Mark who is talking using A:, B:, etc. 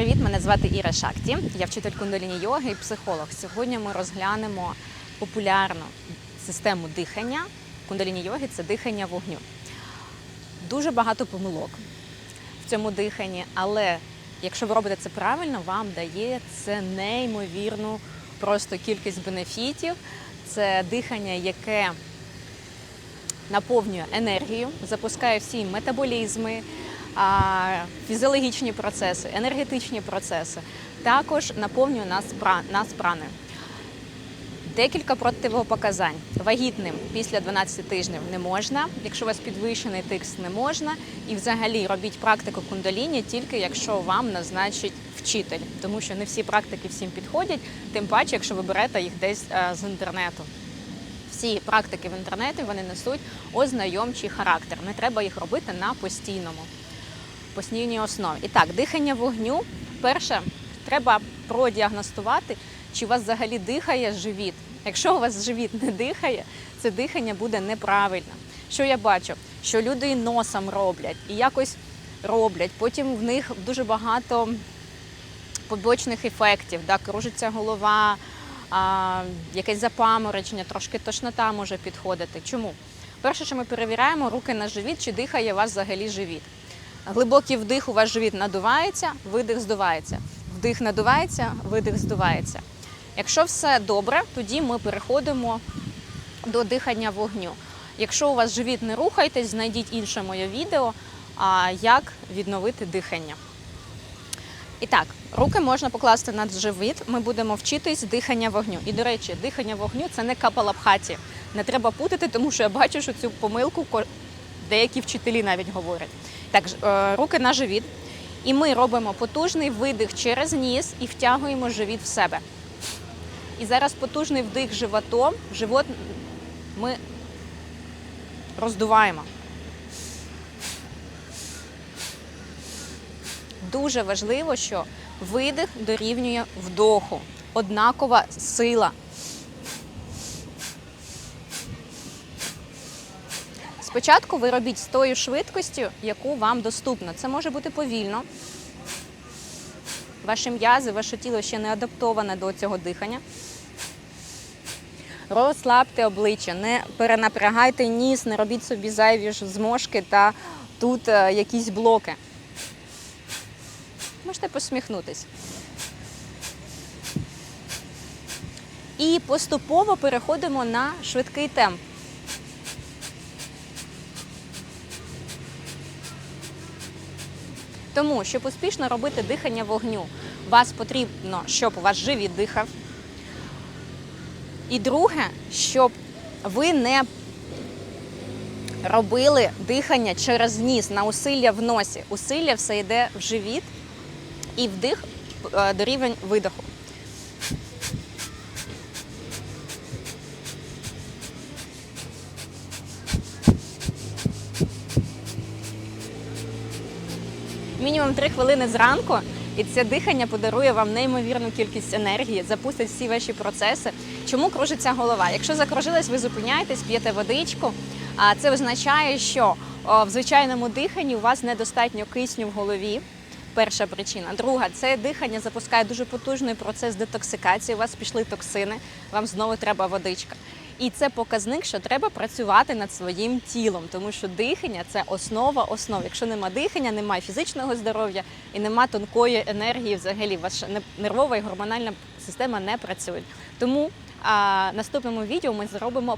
A: привіт! Мене звати Іра Шакті. Я вчитель кундаліні йоги і психолог. Сьогодні ми розглянемо популярну систему дихання. Кундаліні йоги це дихання вогню. Дуже багато помилок в цьому диханні, але якщо ви робите це правильно, вам дає це неймовірну просто кількість бенефітів. Це дихання, яке наповнює енергію, запускає всі метаболізми, фізіологічні процеси, енергетичні процеси. Також наповнює нас, нас праною. Декілька противопоказань. Вагітним після 12 тижнів не можна, якщо у вас підвищений тиск не можна. І взагалі робіть практику кундаліні тільки якщо вам назначить вчитель, тому що не всі практики всім підходять, тим паче, якщо ви берете їх десь е, з інтернету. Всі практики в інтернеті вони несуть ознайомчий характер. Не треба їх робити на постійному, постійній основі. І так, дихання вогню. Перше, треба продіагностувати, чи у вас взагалі дихає живіт. Якщо у вас живіт не дихає, це дихання буде неправильно. Що я бачу? Що люди і носом роблять, і якось роблять. Потім в них дуже багато побочних ефектів, да, кружиться голова, а, якесь запаморочення, трошки тошнота може підходити. Чому? Перше, що ми перевіряємо, руки на живіт, чи дихає у вас взагалі живіт. Глибокий вдих, у вас живіт надувається, видих здувається. Вдих надувається, видих здувається. Якщо все добре, тоді ми переходимо до дихання вогню. Якщо у вас живіт не рухайтесь, знайдіть інше моє відео, як відновити дихання. І так, руки можна покласти над живіт. Ми будемо вчитись дихання вогню. І до речі, дихання вогню це не капалабхаті. Не треба путати, тому що я бачу, що цю помилку деякі вчителі навіть говорять. Так, е, руки на живіт. І ми робимо потужний видих через ніс і втягуємо живіт в себе. І зараз потужний вдих животом. Живот ми роздуваємо. Дуже важливо, що видих дорівнює вдоху. Однакова сила. Спочатку ви робіть з тою швидкістю, яку вам доступно. Це може бути повільно. Ваші м'язи, ваше тіло ще не адаптоване до цього дихання. Розслабте обличчя, не перенапрягайте ніс, не робіть собі зайві ж зморшки та тут е, якісь блоки. Можете посміхнутись. І поступово переходимо на швидкий темп. Тому, щоб успішно робити дихання вогню, вас потрібно, щоб у вас живіт дихав. І друге, щоб ви не робили дихання через ніс на усилля в носі. Усилля все йде в живіт і вдих е, до рівень видоху. Мінімум 3 хвилини зранку, і це дихання подарує вам неймовірну кількість енергії, запустить всі ваші процеси. Чому кружиться голова? Якщо закружилась, ви зупиняєтесь, п'єте водичку. А це означає, що в звичайному диханні у вас недостатньо кисню в голові. Перша причина. Друга це дихання запускає дуже потужний процес детоксикації. У вас пішли токсини, вам знову треба водичка. І це показник, що треба працювати над своїм тілом, тому що дихання це основа основ. Якщо нема дихання, немає фізичного здоров'я і нема тонкої енергії, взагалі ваша не- нервова і гормональна система не працюють. Тому а, наступному відео ми зробимо